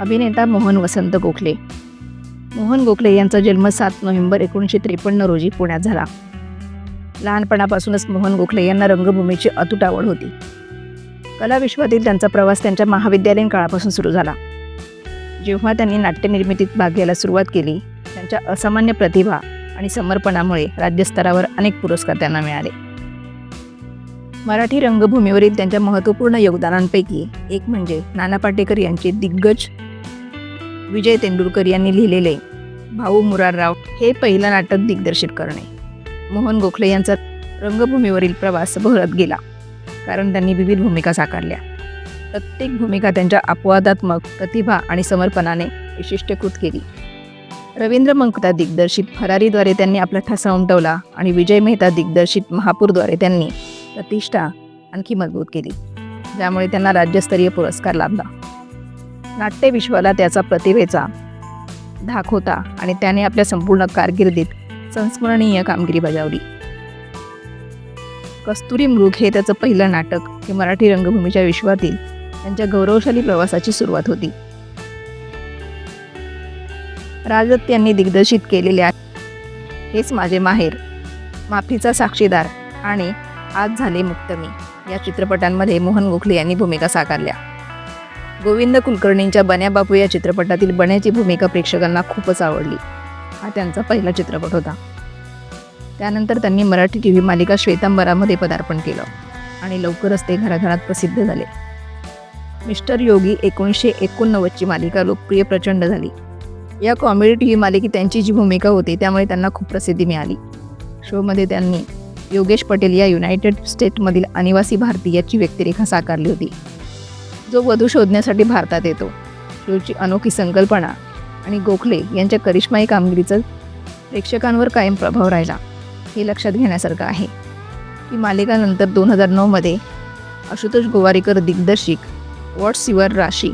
अभिनेता मोहन वसंत गोखले. मोहन गोखले यांचा जन्म सात नोव्हेंबर एकोणीसशे त्रेपन्न रोजी पुण्यात झाला. लहानपणापासूनच मोहन गोखले यांना रंगभूमीची अतूट आवड होती. कला विश्वातील त्यांचा प्रवास त्यांच्या महाविद्यालयीन काळापासून सुरू झाला. जेव्हा त्यांनी नाट्यनिर्मितीत भाग घ्यायला सुरुवात केली त्यांच्या असामान्य प्रतिभा आणि समर्पणामुळे राज्यस्तरावर अनेक पुरस्कार त्यांना मिळाले. मराठी रंगभूमीवरील त्यांच्या महत्त्वपूर्ण योगदानांपैकी एक म्हणजे नाना पाटेकर यांचे दिग्गज विजय तेंडुलकर यांनी लिहिलेले भाऊ मुरारराव हे पहिलं नाटक दिग्दर्शित करणे. मोहन गोखले यांचा रंगभूमीवरील प्रवास बहरत गेला कारण त्यांनी विविध भूमिका साकारल्या. प्रत्येक भूमिका त्यांच्या अपवादात्मक प्रतिभा आणि समर्पणाने विशिष्टकृत केली. रवींद्र मंकता दिग्दर्शित फरारीद्वारे त्यांनी आपला ठसा उमटवला आणि विजय मेहता दिग्दर्शित महापूरद्वारे त्यांनी प्रतिष्ठा आणखी मजबूत केली ज्यामुळे त्यांना राज्यस्तरीय पुरस्कार लाभला. नाट्यविश्वाला त्याचा प्रतिभेचा धाक होता आणि त्याने आपल्या संपूर्ण कारकिर्दीत संस्मरणीय कामगिरी बजावली. कस्तुरी मृग हे त्याचं पहिलं नाटक हे मराठी रंगभूमीच्या विश्वातील त्यांच्या गौरवशाली प्रवासाची सुरुवात होती. राजत यांनी दिग्दर्शित केलेल्या हेच माझे माहेर माफीचा साक्षीदार आणि आज झाले मुक्त मी या चित्रपटांमध्ये मोहन गोखले यांनी भूमिका साकारल्या. गोविंद कुलकर्णींच्या बन्या बापू या चित्रपटातील बन्याची भूमिका प्रेक्षकांना खूपच आवडली. हा त्यांचा पहिला चित्रपट होता. त्यानंतर त्यांनी मराठी टी व्ही मालिका श्वेतांबरामध्ये पदार्पण केलं आणि लवकरच ते घराघरात प्रसिद्ध झाले. मिस्टर योगी एकोणीसशे एकोणनव्वदची मालिका लोकप्रिय प्रचंड झाली. या कॉमेडी टी व्ही मालिकेत त्यांची जी भूमिका होती त्यामुळे त्यांना खूप प्रसिद्धी मिळाली. शोमध्ये त्यांनी योगेश पटेल या युनायटेड स्टेटमधील अनिवासी भारतीयाची व्यक्तिरेखा साकारली होती. जो वधू शोधण्यासाठी भारतात येतो. शिवची अनोखी संकल्पना आणि गोखले यांच्या करिश्माई कामगिरीचा प्रेक्षकांवर कायम प्रभाव राहिला हे लक्षात घेण्यासारखं आहे. ही मालिका नंतर दोन हजार नऊमध्ये आशुतोष गोवारीकर दिग्दर्शिक व्हॉट्स युअर राशी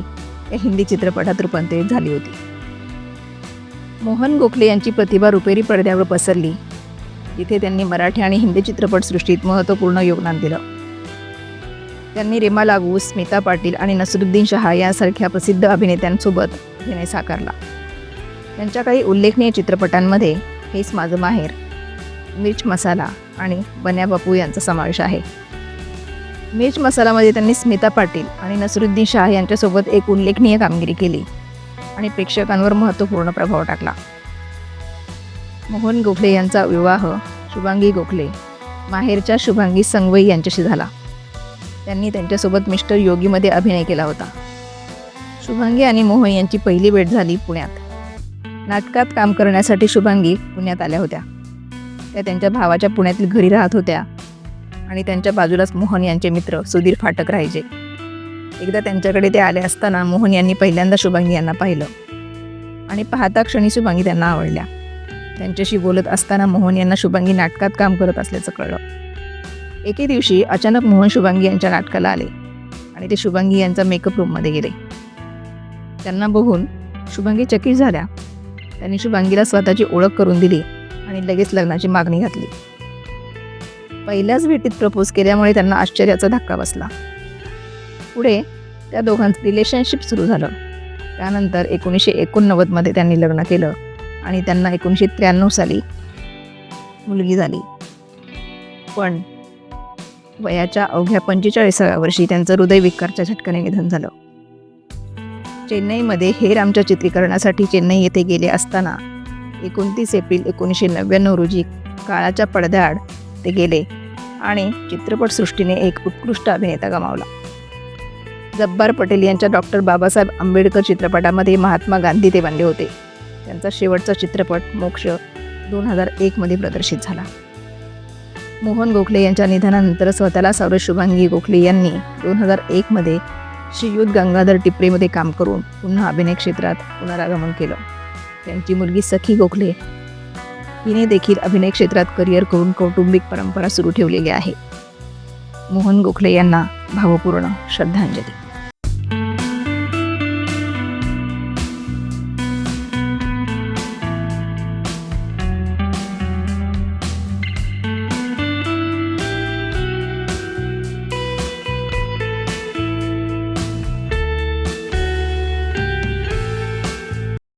या हिंदी चित्रपटात रूपांतरित झाली होती. मोहन गोखले यांची प्रतिभा रुपेरी पडद्यावर पसरली. जिथे त्यांनी मराठी आणि हिंदी चित्रपटसृष्टीत महत्त्वपूर्ण योगदान दिलं. त्यांनी रेमा लागू स्मिता पाटील आणि नसरुद्दीन शहा यासारख्या प्रसिद्ध अभिनेत्यांसोबत अभिनय साकारला. त्यांच्या काही उल्लेखनीय चित्रपटांमध्ये हेच माझं माहेर मिर्च मसाला आणि बन्या बापू यांचा समावेश आहे. मिर्च मसालामध्ये त्यांनी स्मिता पाटील आणि नसरुद्दीन शाह यांच्यासोबत एक उल्लेखनीय कामगिरी केली आणि प्रेक्षकांवर महत्त्वपूर्ण प्रभाव टाकला. मोहन गोखले यांचा विवाह शुभांगी गोखले माहेरच्या शुभांगी संगवई यांच्याशी झाला. त्यांनी त्यांच्यासोबत मिस्टर योगीमध्ये अभिनय केला होता. शुभांगी आणि मोहन यांची पहिली भेट झाली पुण्यात. नाटकात काम करण्यासाठी शुभांगी पुण्यात आल्या होत्या. त्या त्यांच्या भावाच्या पुण्यातील घरी राहत होत्या आणि त्यांच्या बाजूलाच मोहन यांचे मित्र सुधीर फाटक राहायचे. एकदा त्यांच्याकडे ते आले असताना मोहन यांनी पहिल्यांदा शुभांगी यांना पाहिलं आणि पाहता क्षणी शुभांगी त्यांना आवडल्या. त्यांच्याशी बोलत असताना मोहन यांना शुभांगी नाटकात काम करत असल्याचं कळलं. एके दिवशी अचानक मोहन शुभांगी यांच्या नाटकाला आले आणि ते शुभांगी यांचा मेकअप रूममध्ये गेले. त्यांना बघून शुभांगी चकित झाल्या. त्यांनी शुभांगीला स्वतःची ओळख करून दिली आणि लगेच लग्नाची मागणी घातली. पहिल्याच भेटीत प्रपोज केल्यामुळे त्यांना आश्चर्याचा धक्का बसला. पुढे त्या दोघांचं रिलेशनशिप सुरू झालं. त्यानंतर एकोणीसशे एकोणनव्वदमध्ये त्यांनी लग्न केलं आणि त्यांना एकोणीसशे त्र्याण्णव साली मुलगी झाली. पण वयाच्या अवघ्या पंचेचाळीसाव्या वर्षी त्यांचं हृदयविकारच्या झटक्याने निधन झालं. चेन्नईमध्ये हेर आमच्या चित्रीकरणासाठी चेन्नई येथे गेले असताना एकोणतीस एप्रिल एकोणीसशे नव्याण्णव रोजी काळाच्या पडद्याआड ते गेले आणि चित्रपटसृष्टीने एक उत्कृष्ट अभिनेता गमावला. जब्बार पटेल यांच्या डॉक्टर बाबासाहेब आंबेडकर चित्रपटामध्ये महात्मा गांधी ते बनले होते. त्यांचा शेवटचा चित्रपट मोक्ष दोन हजार एकमध्ये प्रदर्शित झाला. मोहन गोखले यांच्या निधनानंतर स्वतःला सौरभ शुभांगी गोखले यांनी दोन हजार एकमध्ये श्रीयुत गंगाधर टिपरेमध्ये काम करून पुन्हा अभिनय क्षेत्रात पुनरागमन केलं. त्यांची मुलगी सखी गोखले हिने देखील अभिनय क्षेत्रात करिअर करून कौटुंबिक परंपरा सुरू ठेवलेली आहे. मोहन गोखले यांना भावपूर्ण श्रद्धांजली.